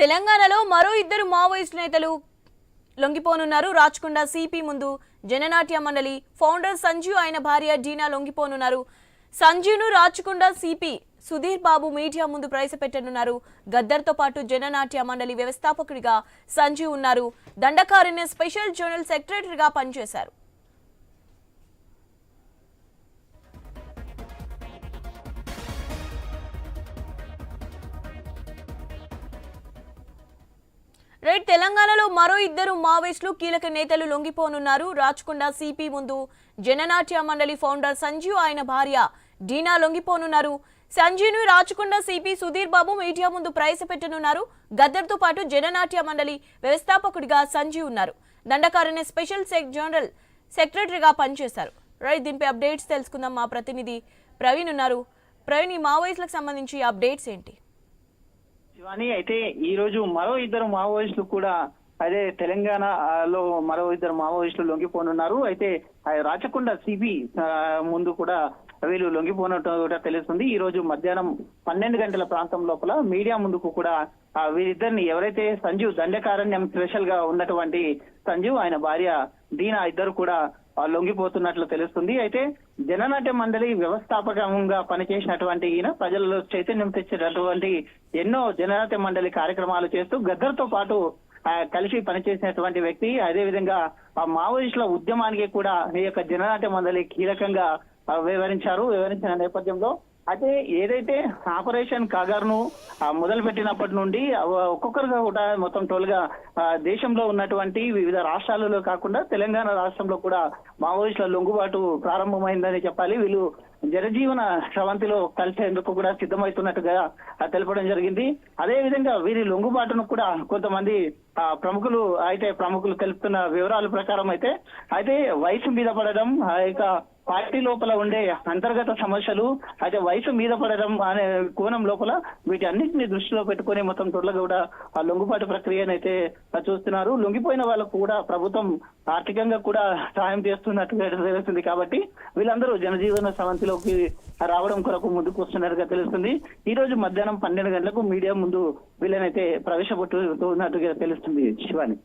తెలంగాణలో మరో ఇద్దరు మావోయిస్టు నేతలు లొంగిపోనున్నారు. రాచకొండ సిపి ముందు జననాట్య మండలి ఫౌండర్ సంజీవ్ ఆయన భార్య డీనా లొంగిపోనున్నారు. సంజీవ్ను రాచకొండ సిపి సుధీర్ బాబు మీడియా ముందు ప్రవేశపెట్టనున్నారు. గద్దర్తో పాటు జననాట్య మండలి వ్యవస్థాపకుడిగా సంజీవ్ ఉన్నారు. దండకారణ్య స్పెషల్ జోనల్ సెక్రటరీగా పనిచేశారు. రైట్ తెలంగాణలో మరో ఇద్దరు మావోయిస్టులు కీలక నేతలు లొంగిపోనున్నారు. రాచకొండ సిపి ముందు జననాట్య మండలి ఫౌండర్ సంజీవ్ ఆయన భార్య డీనా లొంగిపోనున్నారు. సంజీవ్ను రాచకొండ సిపి సుధీర్ బాబు మీడియా ముందు ప్రవేశపెట్టనున్నారు గద్దర్తో పాటు జననాట్య మండలి వ్యవస్థాపకుడిగా సంజీవ్ ఉన్నారు. దండకారణ్య స్పెషల్ సెక్ జనరల్ సెక్రటరీగా పనిచేశారు. రైట్ దీనిపై అప్డేట్స్ తెలుసుకుందాం. మా ప్రతినిధి ప్రవీణ్ ఉన్నారు. ప్రవీణ్ ఈ మావోయిస్టులకు సంబంధించి అప్డేట్స్ ఏంటి? శివాని అయితే ఈ రోజు మరో ఇద్దరు మావోయిస్టులు కూడా అదే తెలంగాణలో మరో ఇద్దరు మావోయిస్టులు లొంగిపోనున్నారు. అయితే రాచకొండ సిబి ముందు కూడా వీళ్ళు లొంగిపోనట్టు కూడా తెలుస్తుంది. ఈ రోజు మధ్యాహ్నం పన్నెండు గంటల ప్రాంతం లోపల మీడియా ముందుకు కూడా వీరిద్దరిని ఎవరైతే సంజీవ్ దండకారణ్యం స్పెషల్గా ఉన్నటువంటి సంజీవ్ ఆయన భార్య దీనా ఇద్దరు కూడా లొంగిపోతున్నట్లు తెలుస్తుంది. అయితే జననాట్య మండలి వ్యవస్థాపకంగా పనిచేసినటువంటి ఈయన ప్రజల్లో చైతన్యం తెచ్చినటువంటి ఎన్నో జననాట్య మండలి కార్యక్రమాలు చేస్తూ గద్దర్తో పాటు ఆ, కలిసి పనిచేసినటువంటి వ్యక్తి. అదే విధంగా ఆ మావోయిస్టుల ఉద్యమానికి కూడా ఈ యొక్క జననాట్య మండలి కీలకంగా వివరించారు. వివరించిన నేపథ్యంలో అయితే ఏదైతే ఆపరేషన్ కాగర్ను మొదలు పెట్టినప్పటి నుండి ఒక్కొక్కరుగా కూడా మొత్తం టోల్గా దేశంలో ఉన్నటువంటి వివిధ రాష్ట్రాలలో కాకుండా తెలంగాణ రాష్ట్రంలో కూడా మావోయిస్టుల లొంగుబాటు ప్రారంభమైందని చెప్పాలి. వీళ్ళు జనజీవన స్రవంతిలో కలిసేందుకు కూడా సిద్ధమవుతున్నట్టుగా తెలపడం జరిగింది. అదే విధంగా వీరి లొంగుబాటును కూడా కొంతమంది ఆ, ప్రముఖులు అయితే ప్రముఖులు తెలుపుతున్న వివరాల ప్రకారం అయితే అయితే వయసు మీద పడడం ఆ యొక్క పార్టీ లోపల ఉండే అంతర్గత సమస్యలు అయితే వయసు మీద పడడం అనే కోణం లోపల వీటి అన్నింటిని దృష్టిలో పెట్టుకుని మొత్తం టోట్ల కూడా ఆ లొంగుపాటు ప్రక్రియను అయితే చూస్తున్నారు. లొంగిపోయిన వాళ్ళకు కూడా ప్రభుత్వం ఆర్థికంగా కూడా సాయం చేస్తున్నట్టుగా తెలుస్తుంది కాబట్టి వీళ్ళందరూ జనజీవన సమంతిలోకి రావడం కొరకు ముందుకు వస్తున్నట్టుగా తెలుస్తుంది. ఈ రోజు మధ్యాహ్నం పన్నెండు గంటలకు మీడియా ముందు వీళ్ళనైతే ప్రవేశపెట్టుతున్నట్టుగా తెలుస్తుంది శివాని.